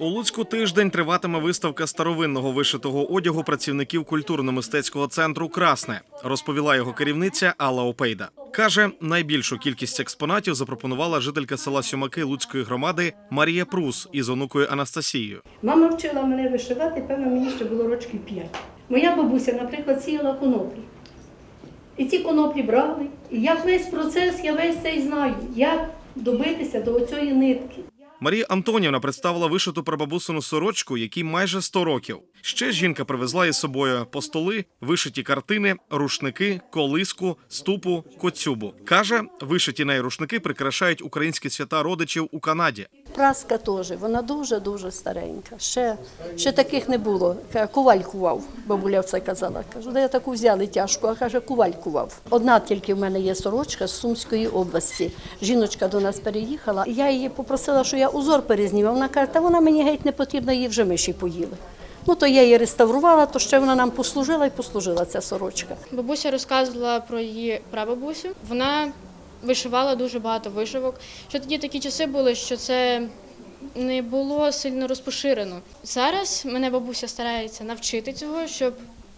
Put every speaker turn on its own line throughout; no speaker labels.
У Луцьку тиждень триватиме виставка старовинного вишитого одягу працівників культурно-мистецького центру Красне, розповіла його керівниця Алла Опейда. Каже, найбільшу кількість експонатів запропонувала жителька села Сюмаки Луцької громади Марія Прус із онукою Анастасією.
Мама вчила мене вишивати, певно, мені ще було рочків 5. Моя бабуся, наприклад, сіяла коноплі. І ці коноплі брали. І як весь процес, я весь цей знаю, як добитися до оцієї нитки.
Марія Антонівна представила вишиту прабабусину сорочку, якій майже 100 років. Ще жінка привезла із собою постоли, вишиті картини, рушники, колиску, ступу, коцюбу. Каже, вишиті неї рушники прикрашають українські свята родичів у Канаді.
Праска теж, вона дуже-дуже старенька. Ще, ще таких не було. Коваль кував, бабуля це казала. Кажу, де я таку взяли тяжку, а каже, коваль кував. Одна тільки в мене є сорочка з Сумської області. Жіночка до нас переїхала. Я її попросила, що я узор перезніму. Вона каже, та вона мені геть не потрібна, її вже миші поїли. Ну, то я її реставрувала, то ще вона нам послужила і послужила ця сорочка.
Бабуся розказувала про її прабабусю. Вона вишивала дуже багато вишивок. Що тоді такі часи були, що це не було сильно розпоширено. Зараз мене бабуся старається навчити цього, щоб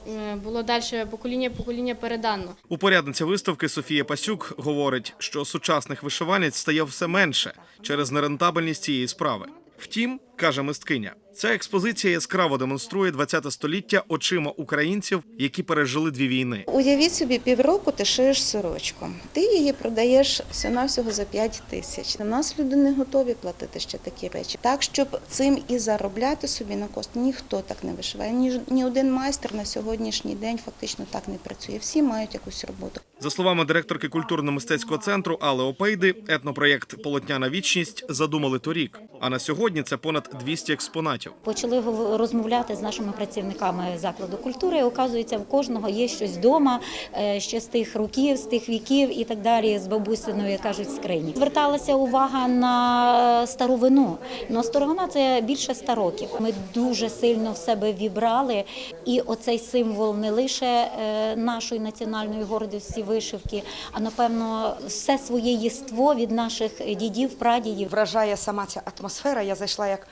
е, було далі покоління покоління передано.
Упорядниця виставки Софія Пасюк говорить, що сучасних вишиванець стає все менше через нерентабельність цієї справи. Втім, каже мисткиня, ця експозиція яскраво демонструє 20 століття очима українців, які пережили дві війни.
Уявіть собі, півроку ти шиєш сорочку. Ти її продаєш всього за 5 тисяч. У нас люди не готові платити ще такі речі. Так, щоб цим і заробляти собі на кост, ніхто так не вишиває. Ні, ні один майстер на сьогоднішній день фактично так не працює. Всі мають якусь роботу.
За словами директорки культурно-мистецького центру Алли Опейди, етнопроєкт Полотняна вічність задумали торік. А на сьогодні це понад 200 експонатів.
Почали розмовляти з нашими працівниками закладу культури. Оказується, в кожного є щось вдома, е, ще з тих років, з тих віків і так далі, з бабусиною, як кажуть, скрині. Зверталася увага на старовину. Ну, старовина це більше ста років. Ми дуже сильно в себе вібрали, і оцей символ не лише е, нашої національної гордості вишивки, а напевно все своє єство від наших дідів, прадідів.
вражає сама ця атмосфера. Я зайшла як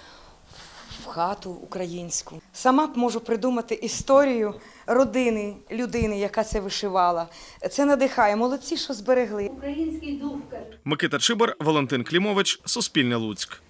в хату українську. Сама б можу придумати історію родини, людини, яка це вишивала. Це надихає. Молодці, що зберегли.
Український дух.
Микита Чибар, Валентин Клімович, Суспільне Луцьк.